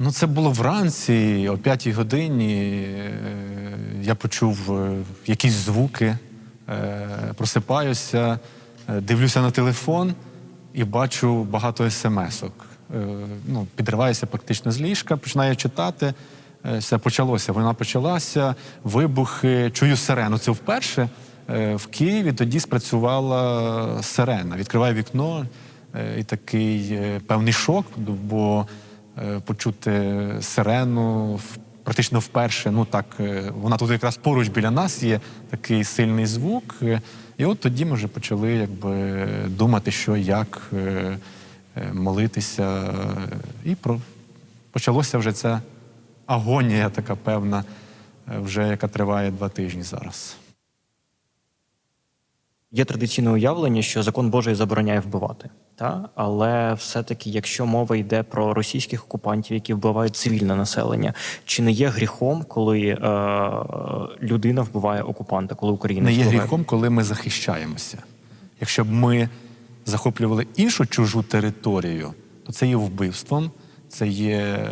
Ну, це було вранці, о 5 годині. е, Я почув е, якісь звуки, е, просипаюся, дивлюся на телефон і бачу багато смс-ок. Ну, підриваюся практично з ліжка, починаю читати. Все почалося. Вона почалася, вибухи, чую сирену. Це вперше в Києві тоді спрацювала сирена. Відкриваю вікно і такий певний шок, бо почути сирену практично вперше. Ну так, е, вона тут якраз поруч біля нас є такий сильний звук. Е, І от тоді ми вже почали якби думати, що як е, е, молитися. е, І про почалося вже ця агонія, така певна, е, вже яка триває два тижні зараз. Є традиційне уявлення, що закон Божий забороняє вбивати. Та? Але все-таки, якщо мова йде про російських окупантів, які вбивають цивільне населення, чи не є гріхом, коли е, людина вбиває окупанта, коли Україна Не є гріхом, коли ми захищаємося. Якщо б ми захоплювали іншу чужу територію, то це є вбивством, це є е,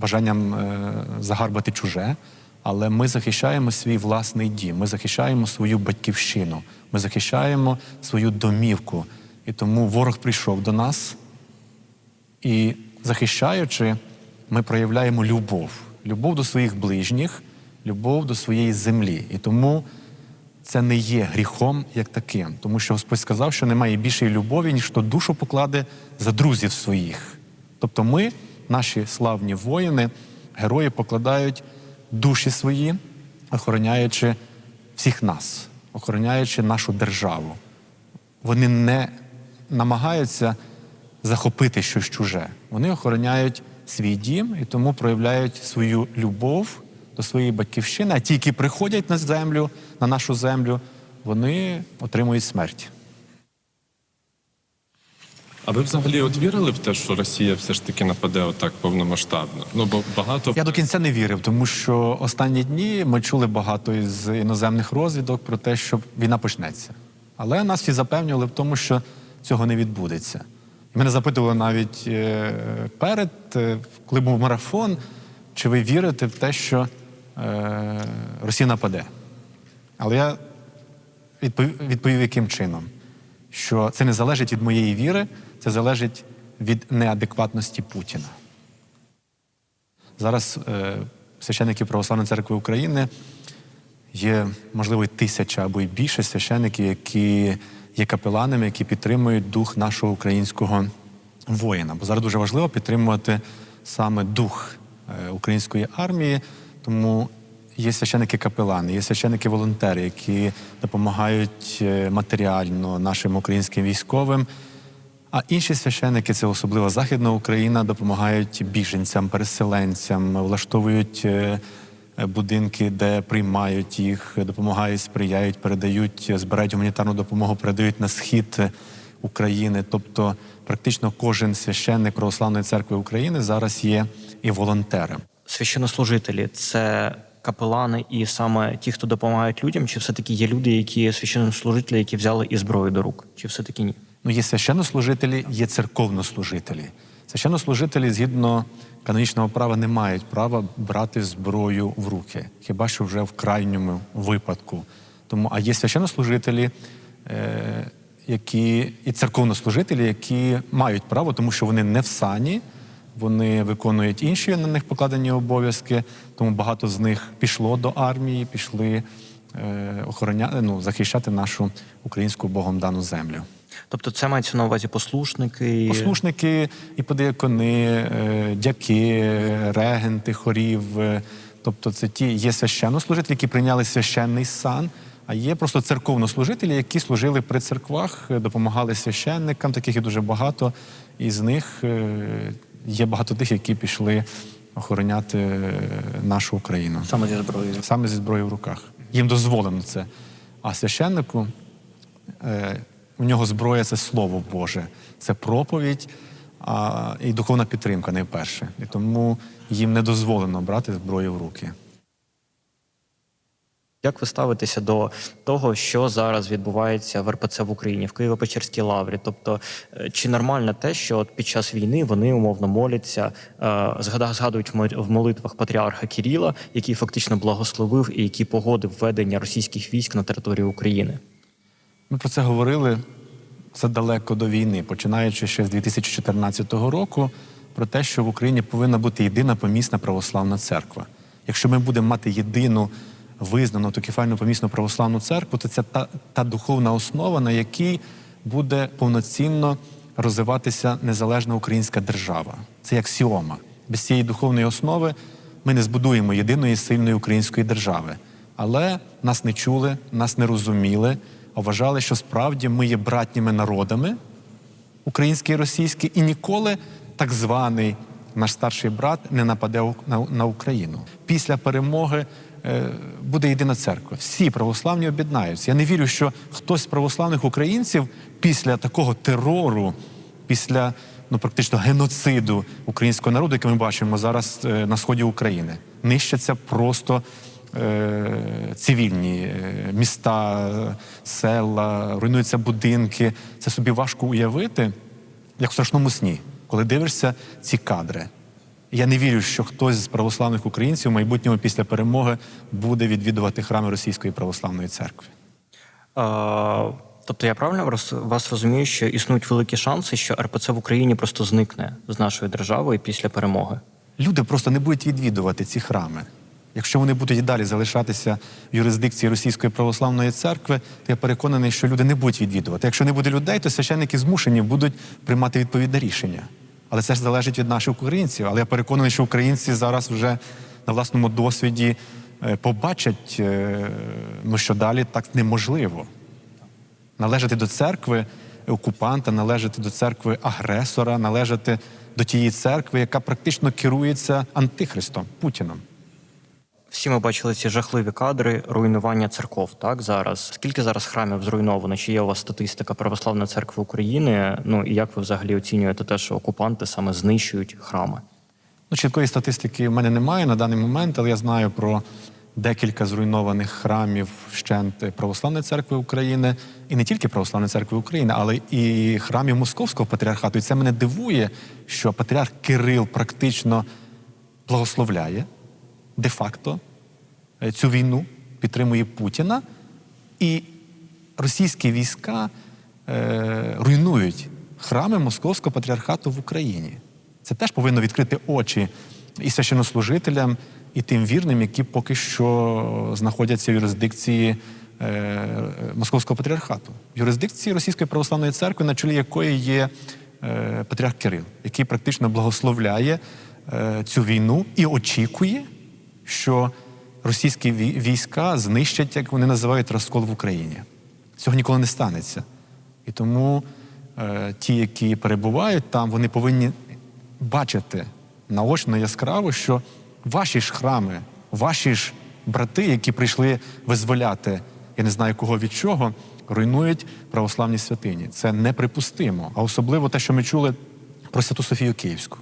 бажанням е, загарбати чуже. Але ми захищаємо свій власний дім, ми захищаємо свою батьківщину, ми захищаємо свою домівку. І тому ворог прийшов до нас, і захищаючи, ми проявляємо любов. Любов до своїх ближніх, любов до своєї землі. І тому це не є гріхом як таким. Тому що Господь сказав, що немає більшої любові, ніж хто душу покладе за друзів своїх. Тобто ми, наші славні воїни, герої покладають душі свої, охороняючи всіх нас, охороняючи нашу державу. Вони не намагаються захопити щось чуже. Вони охороняють свій дім і тому проявляють свою любов до своєї батьківщини. А ті, які приходять на землю, на нашу землю, вони отримують смерть. А ви взагалі от вірили в те, що Росія все ж таки нападе отак повномасштабно? Ну бо багато Я до кінця не вірив, тому що останні дні ми чули багато із іноземних розвідок про те, що війна почнеться. Але нас всі запевнювали в тому, що цього не відбудеться. Мене запитували навіть е, перед, е, коли був марафон, чи ви вірите в те, що е, Росія нападе. Але я відповів, яким чином? Що це не залежить від моєї віри, це залежить від неадекватності Путіна. Зараз е, Православної церкви України є, можливо, тисяча або й більше священників, які є капеланами, які підтримують дух нашого українського воїна. Бо зараз дуже важливо підтримувати саме дух е, української армії, тому є священники-капелани, є священники-волонтери, які допомагають е, матеріально нашим українським військовим. А інші священники, це особливо Західна Україна, допомагають біженцям, переселенцям, влаштовують е, будинки, де приймають їх, допомагають, сприяють, передають, збирають гуманітарну допомогу, передають на схід е, України. Тобто, практично кожен священник Православної церкви України зараз є і волонтером. священнослужителі це капелани і саме ті, хто допомагають людям, чи все-таки є люди, які священнослужителі, які взяли і зброю до рук, чи все-таки ні? Ну, є священнослужителі, є церковнослужителі. Священнослужителі, згідно канонічного права, не мають права брати зброю в руки, хіба що вже в крайньому випадку. Тому, а є священнослужителі, е, які, і церковнослужителі, які мають право, тому що вони не в сані, вони виконують інші на них покладені обов'язки, тому багато з них пішло до армії, пішли е, охороняти, ну, захищати нашу українську Богом дану землю. Тобто це мається на увазі послушники. Послушники і подіякони, е, дяки, регенти, хорів. е, Тобто це ті є священнослужителі, які прийняли священний сан, а є просто церковнослужителі, які служили при церквах, е, допомагали священникам, таких і дуже багато. І з них є багато тих, які пішли охороняти нашу Україну. Саме зі зброєю. Саме зі зброєю в руках. Їм дозволено це. А священнику у нього зброя це Слово Боже, це проповідь а, і духовна підтримка найперше. І тому їм не дозволено брати зброю в руки. Як ви ставитеся до того, що зараз відбувається в РПЦ в Україні, в Києво-Печерській лаврі? Тобто, е, чи нормально те, що от під час війни вони умовно моляться, е, згадують в в молитвах патріарха Кіріла, який фактично благословив і який погодив введення російських військ на територію України? Ми про це говорили задалеко до війни, починаючи ще з 2014 року, про те, що в Україні повинна бути єдина помісна православна церква. Якщо ми будемо мати єдину визнану автокефальну помісну православну церкву, то це та, та духовна основа, на якій буде повноцінно розвиватися незалежна українська держава. Це як сіома. Без цієї духовної основи ми не збудуємо єдиної сильної української держави. Але нас не чули, нас не розуміли, а вважали, що справді ми є братніми народами, український і російський, і ніколи так званий наш старший брат не нападе на, Україну. Після перемоги е, буде єдина церква. Всі православні об'єднаються. Я не вірю, що хтось з православних українців після такого терору, після ну практично геноциду українського народу, який ми бачимо зараз е, на сході України, нищаться просто. Е, Цивільні е, міста, села, руйнуються будинки. Це собі важко уявити, як в страшному сні, коли дивишся ці кадри. Я не вірю, що хтось з православних українців в майбутньому після перемоги буде відвідувати храми Російської православної церкви. Е, Тобто я правильно вас розумію, що існують великі шанси, що РПЦ в Україні просто зникне з нашої держави після перемоги. Люди просто не будуть відвідувати ці храми. Якщо вони будуть і далі залишатися в юрисдикції Російської православної церкви, то я переконаний, що люди не будуть відвідувати. Якщо не буде людей, то священники змушені будуть приймати відповідне рішення. Але це ж залежить від наших українців. Але я переконаний, що українці зараз вже на власному досвіді е, побачать, е, ну що далі так неможливо. Належати до церкви окупанта, належати до церкви агресора, належати до тієї церкви, яка практично керується антихристом Путіном. Всі ми бачили ці жахливі кадри руйнування церков. Так зараз скільки зараз храмів зруйновано? Чи є у вас статистика православної церкви України? Ну і як ви взагалі оцінюєте те, що окупанти саме знищують храми? Ну, чіткої статистики в мене немає на даний момент, але я знаю про декілька зруйнованих храмів вщент Православної церкви України, і не тільки Православної церкви України, але і храмів Московського патріархату. І це мене дивує, що патріарх Кирил практично благословляє де-факто е, цю війну, підтримує Путіна, і російські війська е, руйнують храми Московського патріархату в Україні. Це теж повинно відкрити очі і священнослужителям, і тим вірним, які поки що знаходяться в юрисдикції е, Московського патріархату, в юрисдикції Російської православної церкви, на чолі якої є патріарх Кирил, який практично благословляє цю війну і очікує, що російські війська знищать, як вони називають, розкол в Україні. Цього ніколи не станеться. І тому е, ті, які перебувають там, вони повинні бачити наочно яскраво, що ваші ж храми, ваші ж брати, які прийшли визволяти, я не знаю кого від чого, руйнують православні святині. Це неприпустимо. А особливо те, що ми чули про Святу Софію Київську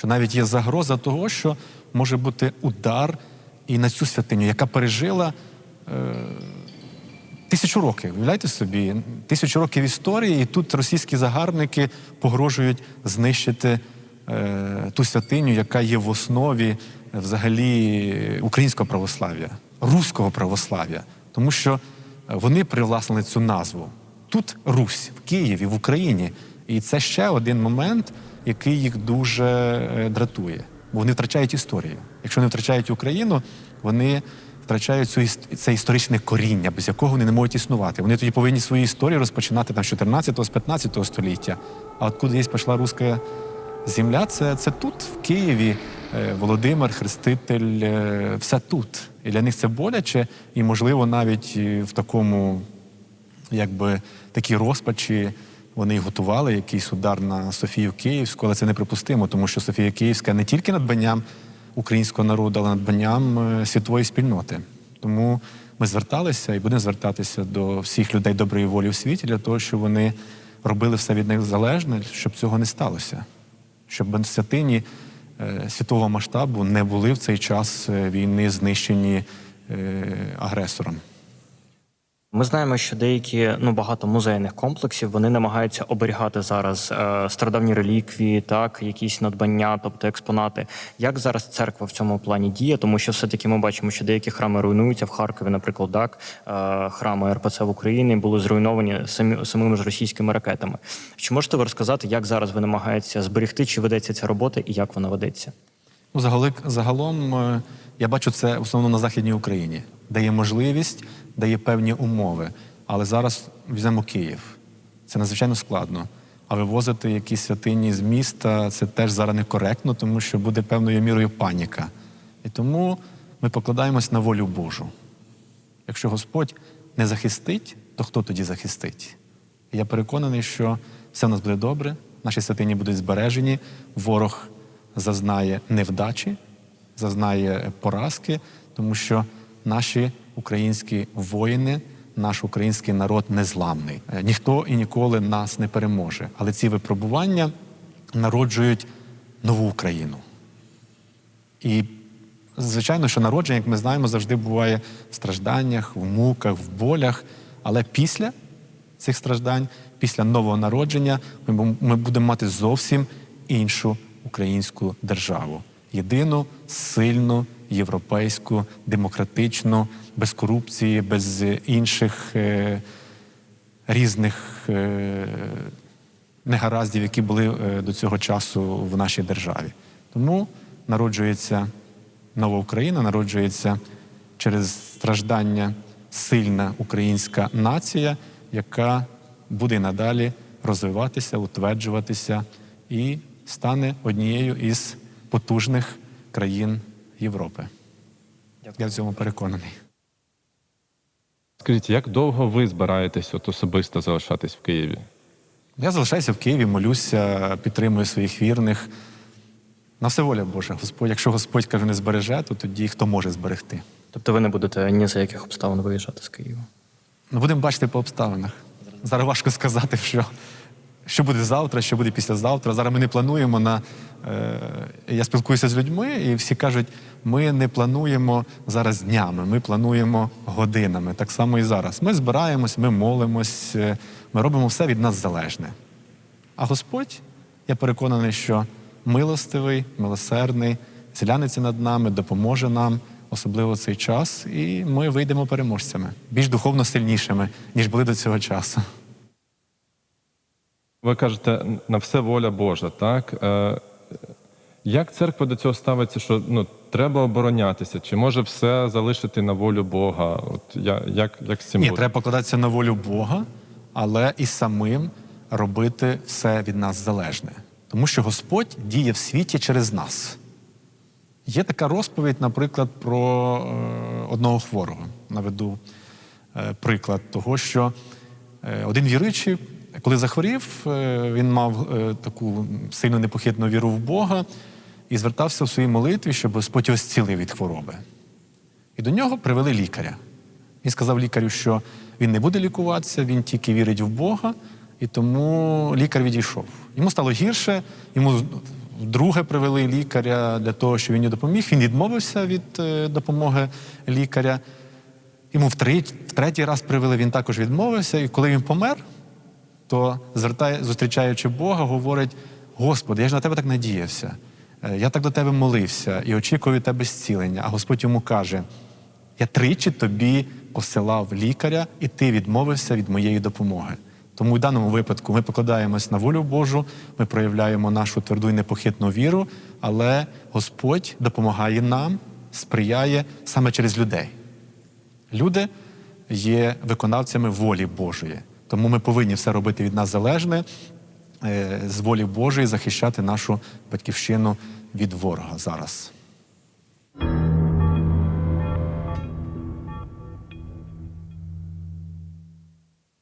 що навіть є загроза того, що може бути удар і на цю святиню, яка пережила е, тисячу років. Уявляєте собі, тисячу років історії, і тут російські загарбники погрожують знищити е, ту святиню, яка є в основі е, взагалі українського православ'я, руського православ'я, тому що е, вони привласнили цю назву. Тут Русь в Києві, в Україні. І це ще один момент, який їх дуже е, дратує. Вони втрачають історію. Якщо вони втрачають Україну, вони втрачають цю це історичне коріння, без якого вони не можуть існувати. Вони тоді повинні свою історію розпочинати там з 14 з 15 століття. А откуда є пішла руська земля, це, це тут, в Києві. Е, Володимир, Хреститель, е, все тут. І для них це боляче, і, можливо, навіть е, в такому якби такі розпачі вони готували якийсь удар на Софію Київську, але це неприпустимо, тому що Софія Київська не тільки надбанням українського народу, але надбанням е, світової спільноти. Тому ми зверталися і будемо звертатися до всіх людей доброї волі у світі для того, щоб вони робили все від них залежне, щоб цього не сталося. Щоб святині е, світового масштабу не були в цей час е, війни знищені агресором. Ми знаємо, що деякі ну багато музейних комплексів вони намагаються оберігати зараз е, стародавні реліквії, так якісь надбання, тобто експонати. Як зараз церква в цьому плані діє? Тому що все-таки ми бачимо, що деякі храми руйнуються в Харкові, наприклад, так е, храми РПЦ в Україні були зруйновані самі самими ж російськими ракетами. Чи можете ви розказати, як зараз ви намагаєтеся зберегти, чи ведеться ця робота і як вона ведеться? Ну, загалом е, я бачу це в основному на Західній Україні, де є можливість, де є певні умови. Але зараз візьмемо Київ. Це надзвичайно складно. А вивозити якісь святині з міста це теж зараз некоректно, тому що буде певною мірою паніка. І тому ми покладаємось на волю Божу. Якщо Господь не захистить, то хто тоді захистить? І я переконаний, що все в нас буде добре, наші святині будуть збережені, ворог зазнає невдачі, зазнає поразки, тому що наші українські воїни, наш український народ незламний. Е, Ніхто і ніколи нас не переможе. Але ці випробування народжують нову Україну. І звичайно, що народження, як ми знаємо, завжди буває в стражданнях, в муках, в болях. Але після цих страждань, після нового народження, ми, будемо мати зовсім іншу українську державу. Єдину, сильну, європейську, демократичну, без корупції, без інших е, різних е, негараздів, які були е, до цього часу в нашій державі. Тому народжується нова Україна, народжується через страждання сильна українська нація, яка буде надалі розвиватися, утверджуватися і стане однією із потужних країн Європи. Я в цьому переконаний. Скажіть, як довго ви збираєтесь от особисто залишатись в Києві? Я залишаюся в Києві, молюся, підтримую своїх вірних. На все воля Божа. Господь, якщо Господь каже, не збереже, то тоді хто може зберегти? Тобто ви не будете ні за яких обставин виїжджати з Києва? Ну, будемо бачити по обставинах. Зараз важко сказати, що, що буде завтра, що буде післязавтра. Зараз ми не плануємо на. Е, я спілкуюся з людьми, і всі кажуть, ми не плануємо зараз днями, ми плануємо годинами. Так само і зараз. Ми збираємось, ми молимось, е, ми робимо все від нас залежне. А Господь, я переконаний, що милостивий, милосердний, зглянеться над нами, допоможе нам, особливо цей час, і ми вийдемо переможцями, більш духовно сильнішими, ніж були до цього часу. Ви кажете, на все воля Божа, так? Е, як церква до цього ставиться, що ну, треба оборонятися? Чи може все залишити на волю Бога? От я, як, як з цим Ні, бути? треба покладатися на волю Бога, але і самим робити все від нас залежне. Тому що Господь діє в світі через нас. Є така розповідь, наприклад, про е, одного хворого. Наведу е, приклад того, що е, один віруючий, коли захворів, е, він мав е, таку сильну непохитну віру в Бога і звертався в своїй молитві, щоб Господь його зцілив від хвороби. І до нього привели лікаря. Він сказав лікарю, що він не буде лікуватися, він тільки вірить в Бога, і тому лікар відійшов. Йому стало гірше, йому вдруге привели лікаря для того, щоб він йому допоміг. Він відмовився від е, допомоги лікаря. Йому в третій раз привели, він також відмовився. І коли він помер, то зустрічаючи Бога, говорить: Господи, я ж на тебе так надіявся. Е, Я так до тебе молився і очікую від тебе зцілення. А Господь йому каже: Я тричі тобі посилав лікаря, і ти відмовився від моєї допомоги. Тому в даному випадку ми покладаємось на волю Божу, ми проявляємо нашу тверду і непохитну віру, але Господь допомагає нам, сприяє саме через людей. Люди є виконавцями волі Божої. Тому ми повинні все робити від нас залежне, е, з волі Божої захищати нашу батьківщину від ворога зараз.